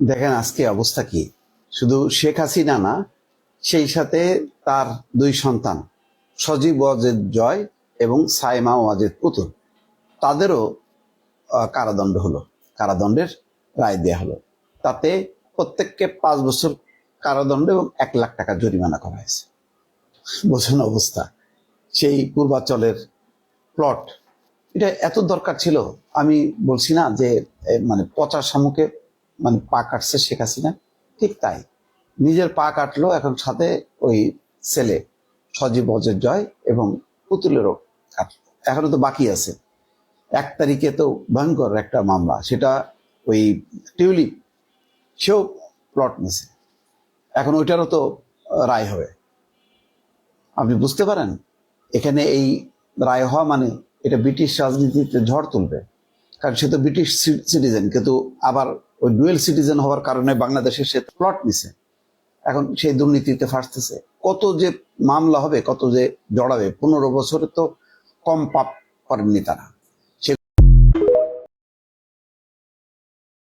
দেখেন আজকে অবস্থা কি? শুধু শেখ হাসিনা না, সেই সাথে তার দুই সন্তান, সজীব ওয়াজেদ জয় এবং সাইমা ওয়াজেদ পুতুল। তাদেরও কারাদণ্ড হলো, কারাদণ্ডের রায় দেয়া হলো। তাতে প্রত্যেককে পাঁচ বছর কারাদণ্ড এবং এক লাখ টাকা জরিমানা করা হয়েছে। বোঝানো অবস্থা। সেই পূর্বাচলের প্লট এটা এত দরকার ছিল, আমি বলছি না যে মানে পচার সম্মুখে মানে পা কাটছে শেখ হাসিনা, ঠিক তাই। নিজের পা কাটলো এখন সাথে ওই ছেলে সজীব অজের জয় এবং পুতুলেরও কাটলো। এখনও তো বাকি আছে। এক তারিখে তো ভয়ঙ্কর একটা মামলা, সেটা ওই টিউলিপ, সেও প্লট নিছে। এখন ওইটারও তো রায় হবে। আপনি বুঝতে পারেন? এখানে এই রায় হওয়া মানে এটা ব্রিটিশ রাজনীতিতে ঝড় তুলবে। কারণ সে তো ব্রিটিশ সিটিজেন, কিন্তু আবার ওই ডুয়েল সিটিজেন হওয়ার কারণে বাংলাদেশে সে প্লট নিছে। এখন সেই দুর্নীতিতে ফাঁসতেছে। কত যে মামলা হবে, কত যে জড়াবে, পনেরো বছরে তো কম পাপ করেননি তারা।